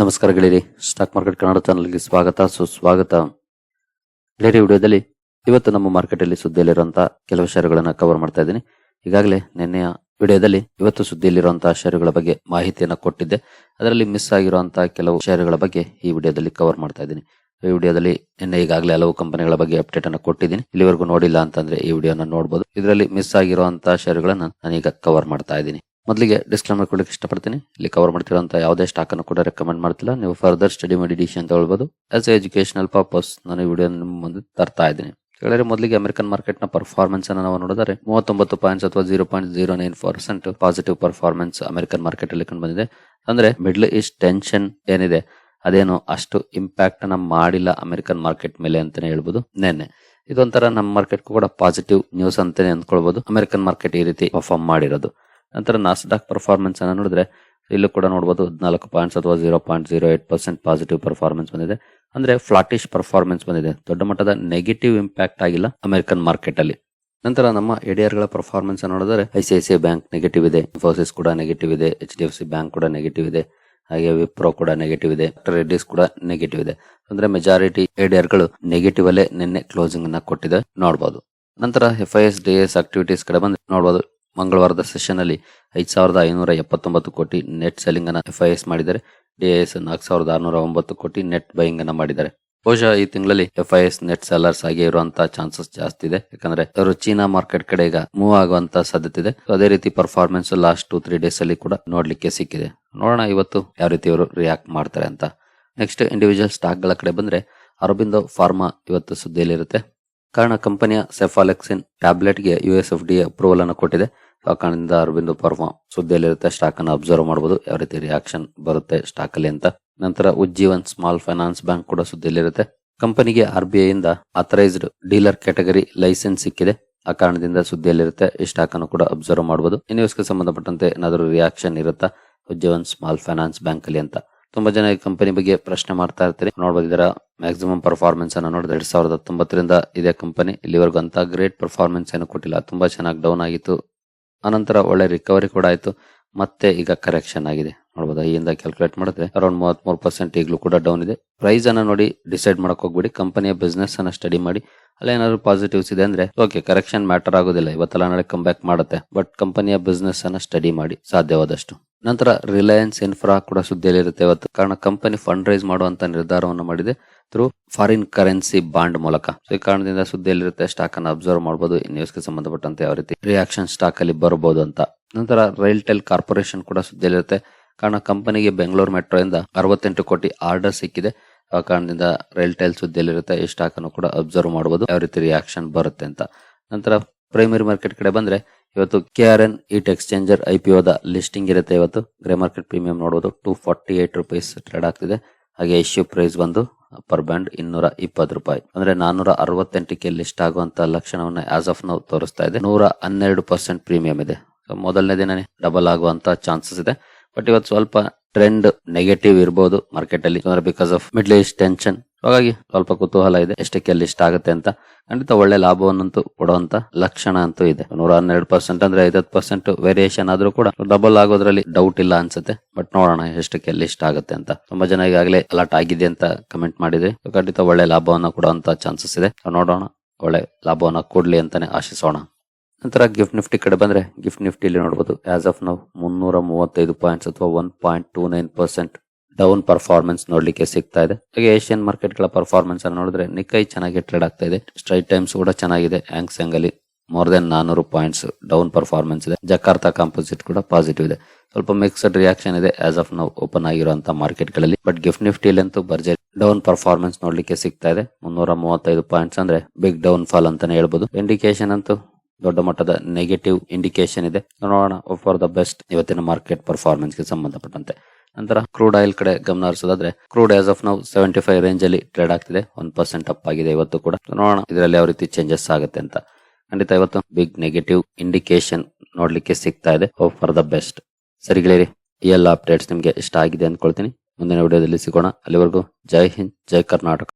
ನಮಸ್ಕಾರ ಗೆಳೆಯರಿ stock market Kannada ಚಾನಲ್ಗೆ ಸ್ವಾಗತ, ಸುಸ್ವಾಗತ. ಗೆಳೆಯರಿ, ವಿಡಿಯೋದಲ್ಲಿ ಇವತ್ತು ನಮ್ಮ ಮಾರ್ಕೆಟ್ ಅಲ್ಲಿ ಸುದ್ದಿಯಲ್ಲಿರುವಂತಹ ಕೆಲವು ಷೇರುಗಳನ್ನು ಕವರ್ ಮಾಡ್ತಾ ಇದ್ದೀನಿ. ಈಗಾಗಲೇ ನಿನ್ನೆಯ ವಿಡಿಯೋದಲ್ಲಿ ಇವತ್ತು ಸುದ್ದಿಯಲ್ಲಿರುವಂತಹ ಷೇರುಗಳ ಬಗ್ಗೆ ಮಾಹಿತಿಯನ್ನು ಕೊಟ್ಟಿದ್ದೆ. ಅದರಲ್ಲಿ ಮಿಸ್ ಆಗಿರುವಂತಹ ಕೆಲವು ಷೇರುಗಳ ಬಗ್ಗೆ ಈ ವಿಡಿಯೋದಲ್ಲಿ ಕವರ್ ಮಾಡ್ತಾ ಇದ್ದೀನಿ. ಈ ವಿಡಿಯೋದಲ್ಲಿ ನಿನ್ನೆ ಈಗಾಗಲೇ ಹಲವು ಕಂಪನಿಗಳ ಬಗ್ಗೆ ಅಪ್ಡೇಟ್ ಅನ್ನು ಕೊಟ್ಟಿದ್ದೀನಿ. ಇಲ್ಲಿವರೆಗೂ ನೋಡಿಲ್ಲ ಅಂತಂದ್ರೆ ಈ ವಿಡಿಯೋನ ನೋಡಬಹುದು ಇದರಲ್ಲಿ ಮಿಸ್ ಆಗಿರುವಂತಹ ಷೇರುಗಳನ್ನ ನಾನೀಗ ಕವರ್ ಮಾಡ್ತಾ ಇದ್ದೀನಿ. ಮೊದಲಿಗೆ ಡಿಸ್ಕ್ಲೇಮರ್ ಕೊಡಲಿಕ್ಕೆ ಇಷ್ಟಪಡ್ತೀನಿ. ಇಲ್ಲಿ ಕವರ್ ಮಾಡ್ತಿರೋಂಥ ಯಾವುದೇ ಸ್ಟಾಕ್ ಅನ್ನು ಕೂಡ ರೆಕಮೆಂಡ್ ಮಾಡ್ತಿಲ್ಲ. ನೀವು ಫರ್ದರ್ ಸ್ಟಡಿ ಮಾಡಿ ಅಂತ ಹೇಳ್ಬೋದು. ಆಸ್ ಎಜುಕೇಶನಲ್ ಪರ್ಪಸ್ ನಾನು ಈ ವಿಡಿಯೋ ನಿಮ್ಮ ಮುಂದೆ ತರ್ತಾ ಇದ್ದೀನಿ. ಹೇಳಿದ್ರೆ ಮೊದಲಿಗೆ ಅಮೆರಿಕನ್ ಮಾರ್ಕೆಟ್ನ ಪರ್ಫಾರ್ಮೆನ್ಸ್ ಅನ್ನು ನಾವು ನೋಡಿದರೆ ಮೂವತ್ತೊಂಬತ್ತು ಪಾಯಿಂಟ್ಸ್ ಅಥವಾ zero point zero nine percent positive performance American market ಅಲ್ಲಿ ಕಂಡು ಬಂದಿದೆ. ಅಂದ್ರೆ ಮಿಡ್ಲ್ ಈಸ್ಟ್ ಟೆನ್ಷನ್ ಏನಿದೆ, ಅದೇನು ಅಷ್ಟು ಇಂಪ್ಯಾಕ್ಟ್ ಅನ್ನ ಮಾಡಿಲ್ಲ ಅಮೆರಿಕನ್ ಮಾರ್ಕೆಟ್ ಮೇಲೆ ಅಂತಾನೆ ಹೇಳ್ಬೋದು ನೆನ್ನೆ. ಇದೊಂಥರ ನಮ್ಮ ಮಾರ್ಕೆಟ್ ಕೂಡ ಪಾಸಿಟಿವ್ ನ್ಯೂಸ್ ಅಂತಾನೆ ಅಂದ್ಕೊಳ್ಬಹುದು ಅಮೆರಿಕನ್ ಮಾರ್ಕೆಟ್ ಈ ರೀತಿ ಪರ್ಫಾರ್ಮ್ ಮಾಡಿರೋದು. ನಂತರ ನಾಸ್ಡಾಕ್ ಪರ್ಫಾರ್ಮೆನ್ಸ್ ಅನ್ನ ನೋಡಿದ್ರೆ ಇಲ್ಲೂ ಕೂಡ ನೋಡಬಹುದು ಹದಿನಾಲ್ಕು ಪಾಯಿಂಟ್ಸ್ ಅಥವಾ zero point zero eight percent positive performance ಬಂದಿದೆ. ಅಂದ್ರೆ ಫ್ಲಾಟಿಶ್ ಪರ್ಫಾರ್ಮೆನ್ಸ್ ಬಂದಿದೆ. ದೊಡ್ಡ ಮಟ್ಟದ ನೆಗೆಟಿವ್ ಇಂಪ್ಯಾಕ್ಟ್ ಆಗಿಲ್ಲ ಅಮೆರಿಕನ್ ಮಾರ್ಕೆಟ್ ಅಲ್ಲಿ. ನಂತರ ನಮ್ಮ ಎಡಿಆರ್ಗಳ ಪರ್ಫಾರ್ಮೆನ್ಸ್ ನೋಡಿದ್ರೆ ಐಸಿಐಸಿಐ ಬ್ಯಾಂಕ್ ನೆಗೆಟಿವ್ ಇದೆ. ಇನ್ಫೋಸಿಸ್ ಕೂಡ ನೆಗೆಟಿವ್ ಇದೆ. H D F C bank ಕೂಡ ನೆಗೆಟಿವ್ ಇದೆ. ಹಾಗೆ ವಿಪ್ರೋ ಕೂಡ ನೆಗೆಟಿವ್ ಇದೆ. ರೆಡ್ಡಿಸ್ ಕೂಡ ನೆಗೆಟಿವ್ ಇದೆ. ಅಂದ್ರೆ ಮೆಜಾರಿಟಿ ಎಡಿಆರ್ಗಳು ನೆಗೆಟಿವ್ ಅಲ್ಲೇ ನಿನ್ನೆ ಕ್ಲೋಸಿಂಗ್ ಅನ್ನ ಕೊಟ್ಟಿದೆ. ನೋಡಬಹುದು ನಂತರ F I S D S activities ಕಡೆ ಬಂದು ನೋಡಬಹುದು ಮಂಗಳವಾರದ ಸೆಷನ್ ಅಲ್ಲಿ ಐದ್ ಸಾವಿರದ ಐನೂರ ಎಪ್ಪತ್ತೊಂಬತ್ತು ಕೋಟಿ ನೆಟ್ ಸೆಲ್ಲಿಂಗ್ ಅನ್ನ ಎಫ್ ಐ ಎಸ್ ಮಾಡಿದ್ದಾರೆ. ಡಿಐಎಸ್ ನಾಲ್ಕು ಸಾವಿರದ ಆರುನೂರ ಒಂಬತ್ತು ಕೋಟಿ ನೆಟ್ ಬೈಯಿಂಗ್ ಅನ್ನ ಮಾಡಿದ್ದಾರೆ. ಬಹುಶಃ ಈ ತಿಂಗಳಲ್ಲಿ F I S net sellers ಆಗಿ ಇರುವಂತಹ ಚಾನ್ಸಸ್ ಜಾಸ್ತಿ ಇದೆ. ಯಾಕಂದ್ರೆ ಅವರು ಚೀನಾ ಮಾರ್ಕೆಟ್ ಕಡೆ ಈಗ ಮೂವ್ ಆಗುವಂತ ಸಾಧ್ಯತೆ ಇದೆ. ಅದೇ ರೀತಿ performance last two three days ಅಲ್ಲಿ ಕೂಡ ನೋಡ್ಲಿಕ್ಕೆ ಸಿಕ್ಕಿದೆ. ನೋಡೋಣ ಇವತ್ತು ಯಾವ ರೀತಿ ಅವರು ರಿಯಾಕ್ಟ್ ಮಾಡ್ತಾರೆ ಅಂತ. ನೆಕ್ಸ್ಟ್ ಇಂಡಿವಿಜುವಲ್ ಸ್ಟಾಕ್ಗಳ ಕಡೆ ಬಂದ್ರೆ ಅರಬಿಂದೋ ಫಾರ್ಮಾ ಇವತ್ತು ಸುದ್ದಿಯಲ್ಲಿರುತ್ತೆ. ಕಾರಣ ಕಂಪನಿಯ cephalexin ಟ್ಯಾಬ್ಲೆಟ್ಗೆ U S F D approval ಅನ್ನು ಕೊಟ್ಟಿದೆ. ಆ ಕಾರಣದಿಂದ ಅರವಿಂದ್ ಫಾರ್ಮಾ ಸುದ್ದಿಯಲ್ಲಿರುತ್ತೆ ಸ್ಟಾಕ್ ಅನ್ನು ಅಬ್ಸರ್ವ್ ಮಾಡಬಹುದು ಯಾವ ರೀತಿ ರಿಯಾಕ್ಷನ್ ಬರುತ್ತೆ ಸ್ಟಾಕ್ ಅಲ್ಲಿ ಅಂತ. ನಂತರ ಉಜ್ಜೀವನ್ ಸ್ಮಾಲ್ ಫೈನಾನ್ಸ್ ಬ್ಯಾಂಕ್ ಕೂಡ ಸುದ್ದಿಯಲ್ಲಿರುತ್ತೆ. ಕಂಪನಿಗೆ ಆರ್ ಬಿ ಐ ಇಂದ ಅಥರೈಸ್ಡ್ ಡೀಲರ್ ಕ್ಯಾಟಗರಿ ಲೈಸೆನ್ಸ್ ಸಿಕ್ಕಿದೆ. ಆ ಕಾರಣದಿಂದ ಸುದ್ದಿಯಲ್ಲಿರುತ್ತೆ, ಈ ಸ್ಟಾಕ್ ಅನ್ನು ಕೂಡ ಅಬ್ಸರ್ವ್ ಮಾಡಬಹುದು ನ್ಯೂಸ್ಗೆ ಸಂಬಂಧಪಟ್ಟಂತೆ ಏನಾದರೂ ರಿಯಾಕ್ಷನ್ ಇರುತ್ತಾ? ಉಜ್ಜೀವನ್ ಸ್ಮಾಲ್ ಫೈನಾನ್ಸ್ ಬ್ಯಾಂಕ್ ಅಲ್ಲಿ ಅಂತ. ತುಂಬಾ ಜನ ಈ ಕಂಪನಿ ಬಗ್ಗೆ ಪ್ರಶ್ನೆ ಮಾಡ್ತಾ ಇರ್ತಾರೆ. ಇದರ ಮ್ಯಾಕ್ಸಿಮಮ್ ಪರ್ಫಾರ್ಮೆನ್ಸ್ ಅನ್ನು ನೋಡಿದ್ರೆ ಎರಡ್ ಸಾವಿರದ ಹತ್ತೊಂಬತ್ತರಿಂದ ಇದೇ ಕಂಪನಿ ಇಲ್ಲಿವರೆಗೂ ಅಂತ ಗ್ರೇಟ್ ಪರ್ಫಾರ್ಮೆನ್ಸ್ ಏನು ಕೊಟ್ಟಿಲ್ಲ. ತುಂಬಾ ಚೆನ್ನಾಗಿ ಡೌನ್ ಆಗಿತ್ತು. ಅನಂತರ ಒಳ್ಳೆ ರಿಕವರಿ ಕೂಡ ಆಯಿತು. ಮತ್ತೆ ಈಗ ಕರೆಕ್ಷನ್ ಆಗಿದೆ. ನೋಡಬಹುದು ಈಯಿಂದ ಕ್ಯಾಲ್ಕುಲೇಟ್ ಮಾಡಿದ್ರೆ ಅರೌಂಡ್ ಮೂವತ್ತ್ ಮೂರು ಪರ್ಸೆಂಟ್ ಈಗಲೂ ಕೂಡ ಡೌನ್ ಇದೆ. ಪ್ರೈಸ್ ಅನ್ನ ನೋಡಿ ಡಿಸೈಡ್ ಮಾಡಕ್ ಹೋಗ್ಬಿಡಿ. ಕಂಪನಿಯ ಬಿಸ್ನೆಸ್ ಅನ್ನ ಸ್ಟಡಿ ಮಾಡಿ. ಅಲ್ಲೇನಾದ್ರು ಪಾಸಿಟಿವ್ಸ್ ಇದೆ ಅಂದ್ರೆ ಓಕೆ ಕರೆಕ್ಷನ್ ಮ್ಯಾಟರ್ ಆಗೋದಿಲ್ಲ. ಇವತ್ತೆಲ್ಲ ನಾಳೆ ಕಮ್ ಬ್ಯಾಕ್ ಮಾಡುತ್ತೆ. ಬಟ್ ಕಂಪನಿಯ ಬಿಸ್ನೆಸ್ ಅನ್ನ ಸ್ಟಡಿ ಮಾಡಿ. ಸಾಧ್ಯವಾದಷ್ಟು. ನಂತರ ರಿಲಯನ್ಸ್ ಇನ್ಫ್ರಾ ಕೂಡ ಸುದ್ದಿಯಲ್ಲಿರುತ್ತೆ ಇವತ್ತು. ಕಾರಣ ಕಂಪನಿ ಫಂಡ್ ರೈಸ್ ಮಾಡುವಂತ ನಿರ್ಧಾರವನ್ನು ಮಾಡಿದೆ ಥ್ರೂ ಫಾರಿನ್ ಕರೆನ್ಸಿ ಬಾಂಡ್ ಮೂಲಕ. ಈ ಕಾರಣದಿಂದ ಸುದ್ದಿಯಲ್ಲಿರುತ್ತೆ ಸ್ಟಾಕ್ ಅನ್ನು ಅಬ್ಸರ್ವ್ ಮಾಡಬಹುದು ನ್ಯೂಸ್ ನ್ಯೂಸ್ಗೆ ಸಂಬಂಧಪಟ್ಟಂತೆ ಯಾವ ರೀತಿ ರಿಯಾಕ್ಷನ್ ಸ್ಟಾಕ್ ಅಲ್ಲಿ ಬರಬಹುದು ಅಂತ. ನಂತರ ರೈಲ್ ಟೆಲ್ ಕಾರ್ಪೊರೇಷನ್ ಕೂಡ ಸುದ್ದಿಯಲ್ಲಿರುತ್ತೆ. ಕಾರಣ ಕಂಪನಿಗೆ ಬೆಂಗಳೂರು ಮೆಟ್ರೋ ಇಂದ ಅರವತ್ತೆಂಟು ಕೋಟಿ ಆರ್ಡರ್ ಸಿಕ್ಕಿದೆ. ಆ ಕಾರಣದಿಂದ ರೈಲ್ ಟೆಲ್ ಸುದ್ದಿಯಲ್ಲಿರುತ್ತೆ, ಈ ಸ್ಟಾಕ್ ಅನ್ನು ಕೂಡ ಅಬ್ಸರ್ವ್ ಮಾಡಬಹುದು ಯಾವ ರೀತಿ ರಿಯಾಕ್ಷನ್ ಬರುತ್ತೆ ಅಂತ. ನಂತರ ಪ್ರೈಮರಿ ಮಾರ್ಕೆಟ್ ಕಡೆ ಬಂದ್ರೆ ಇವತ್ತು K R N heat exchanger I P the listing ಇರುತ್ತೆ ಇವತ್ತು. ಗ್ರೇ ಮಾರ್ಕೆಟ್ ಪ್ರೀಮಿಯಂ ನೋಡಬಹುದು two forty eight rupees trade ಆಗ್ತಿದೆ. ಹಾಗೆ ಇಶ್ಯೂ ಪ್ರೈಸ್ ಬಂದು ಪರ್ ಬ್ಯಾಂಡ್ ಇನ್ನೂರ ಇಪ್ಪತ್ತು ರೂಪಾಯಿ. ಅಂದ್ರೆ ನಾನೂರ ಅರವತ್ತೆಂಟಕ್ಕೆ ಲಿಸ್ಟ್ ಆಗುವಂತ ಲಕ್ಷಣವನ್ನ ಆಸ್ ಆಫ್ ನಾವು ತೋರಿಸ್ತಾ ಇದೆ. ನೂರ ಹನ್ನೆರಡು ಪರ್ಸೆಂಟ್ ಪ್ರೀಮಿಯಂ ಇದೆ ಮೊದಲನೇ ದಿನನೇ ಡಬಲ್ ಆಗುವಂತ ಚಾನ್ಸಸ್ ಇದೆ. ಬಟ್ ಇವತ್ತು ಸ್ವಲ್ಪ ಟ್ರೆಂಡ್ ನೆಗೆಟಿವ್ ಇರಬಹುದು ಮಾರ್ಕೆಟ್ ಅಲ್ಲಿ. Because of middle east tension ಹಾಗಾಗಿ ಸ್ವಲ್ಪ ಕುತೂಹಲ ಇದೆ. ಎಷ್ಟಕ್ಕೆ ಇಷ್ಟ ಆಗುತ್ತೆ ಅಂತ. ಖಂಡಿತ ಒಳ್ಳೆ ಲಾಭವನ್ನಂತೂ ಕೊಡುವಂತ ಲಕ್ಷಣ ಅಂತೂ ಇದೆ. ನೂರ ಹನ್ನೆರಡು ಪರ್ಸೆಂಟ್ ಅಂದ್ರೆ ಐವತ್ತು ಪರ್ಸೆಂಟ್ ವೇರಿಯೇಷನ್ ಆದ್ರೂ ಕೂಡ ಡಬಲ್ ಆಗೋದ್ರಲ್ಲಿ ಡೌಟ್ ಇಲ್ಲ ಅನ್ಸುತ್ತೆ. ಬಟ್ ನೋಡೋಣ ಎಷ್ಟಕ್ಕೆ ಇಷ್ಟ ಆಗುತ್ತೆ ಅಂತ. ತುಂಬಾ ಜನ ಈಗಾಗಲೇ ಅಲರ್ಟ್ ಆಗಿದೆ ಅಂತ ಕಮೆಂಟ್ ಮಾಡಿದ್ರೆ ಖಂಡಿತ ಒಳ್ಳೆ ಲಾಭವನ್ನ ಕೊಡುವಂತ ಚಾನ್ಸಸ್ ಇದೆ. ನೋಡೋಣ. ಒಳ್ಳೆ ಲಾಭವನ್ನ ಕೊಡ್ಲಿ ಅಂತಾನೆ ಆಶಿಸೋಣ. ನಂತರ ಗಿಫ್ಟ್ ನಿಫ್ಟಿ ಕಡೆ ಬಂದ್ರೆ ಗಿಫ್ಟ್ ನಿಫ್ಟಿ ಇಲ್ಲಿ ನೋಡಬಹುದು ಆಸ್ ಆಫ್ ನಾವು ಮುನ್ನೂರ ಮೂವತ್ತೈದು ಪಾಯಿಂಟ್ಸ್ ಅಥವಾ one point two nine percent down performance ನೋಡ್ಲಿಕ್ಕೆ ಸಿಗ್ತಾ ಇದೆ. ಹಾಗೆ ಏಷ್ಯನ್ ಮಾರ್ಕೆಟ್ಗಳ ಪರ್ಫಾರ್ಮೆನ್ಸ್ ಅನ್ನು ನೋಡಿದ್ರೆ ನಿಕೈ ಚೆನ್ನಾಗಿ ಟ್ರೇಡ್ ಆಗ್ತಾ ಇದೆ. ಸ್ಟ್ರೈಟ್ ಟೈಮ್ಸ್ ಕೂಡ ಚೆನ್ನಾಗಿದೆ. ಹ್ಯಾಂಗ್ಸೆಂಗ್ ಅಲ್ಲಿ ಮೋರ್ ದೆನ್ ನಾನೂರು ಪಾಯಿಂಟ್ಸ್ ಡೌನ್ ಪರ್ಫಾರ್ಮೆನ್ಸ್ ಇದೆ. ಜಕಾರ್ತಾ ಕಾಂಪೋಸಿಟ್ ಕೂಡ ಪಾಸಿಟಿವ್ ಇದೆ. ಸ್ವಲ್ಪ ಮಿಕ್ಸ್ಡ್ ರಿಯಾಕ್ಷನ್ ಇದೆ ಆಸ್ ಆಫ್ ನಾವು ಓಪನ್ ಆಗಿರುವಂತಹ ಮಾರ್ಕೆಟ್ಗಳಲ್ಲಿ. ಬಟ್ ಗಿಫ್ಟ್ ನಿಫ್ಟಿಲಿ ಅಂತೂ ಬರ್ಜೆ ಡೌನ್ ಪರ್ಫಾರ್ಮೆನ್ಸ್ ನೋಡ್ಲಿಕ್ಕೆ ಸಿಗ್ತಾ ಇದೆ. ಮುನ್ನೂರ ಮೂವತ್ತೈದು ಪಾಯಿಂಟ್ಸ್ ಅಂದ್ರೆ ಬಿಗ್ ಡೌನ್ ಫಾಲ್ ಅಂತಾನೆ ಹೇಳ್ಬೋದು. ಇಂಡಿಕೇಶನ್ ಅಂತೂ ದೊಡ್ಡ ಮಟ್ಟದ ನೆಗೆಟಿವ್ ಇಂಡಿಕೇಶನ್ ಇದೆ. ನೋಡೋಣ ಫಾರ್ ದ ಬೆಸ್ಟ್ ಇವತ್ತಿನ ಮಾರ್ಕೆಟ್ ಪರ್ಫಾರ್ಮೆನ್ಸ್ಗೆ ಸಂಬಂಧಪಟ್ಟಂತೆ. ನಂತರ ಕ್ರೂಡ್ ಆಯಿಲ್ ಕಡೆ ಗಮನ ಹರಿಸೋದಾದ್ರೆ ಕ್ರೂಡ್ ಆಸ್ ಆಫ್ ನಾವು ಸೆವೆಂಟಿ ಫೈವ್ ರೇಂಜ್ ಅಲ್ಲಿ ಟ್ರೇಡ್ ಆಗ್ತಿದೆ. ಒನ್ ಪರ್ಸೆಂಟ್ ಅಪ್ ಆಗಿದೆ ಇವತ್ತು ಕೂಡ. ನೋಡೋಣ ಇದರಲ್ಲಿ ಯಾವ ರೀತಿ ಚೇಂಜಸ್ ಆಗುತ್ತೆ ಅಂತ. ಖಂಡಿತ ಇವತ್ತು ಬಿಗ್ ನೆಗೆಟಿವ್ ಇಂಡಿಕೇಶನ್ ನೋಡ್ಲಿಕ್ಕೆ ಸಿಗ್ತಾ ಇದೆ. ಫಾರ್ ದ ಬೆಸ್ಟ್ ಸರಿ ಗೆಳೆಯರಿ, ಈ ಎಲ್ಲ ಅಪ್ಡೇಟ್ಸ್ ನಿಮ್ಗೆ ಇಷ್ಟ ಆಗಿದೆ ಅಂದ್ಕೊಳ್ತೀನಿ. ಮುಂದಿನ ವಿಡಿಯೋದಲ್ಲಿ ಸಿಗೋಣ. ಅಲ್ಲಿವರೆಗೂ ಜೈ ಹಿಂದ್, ಜೈ ಕರ್ನಾಟಕ.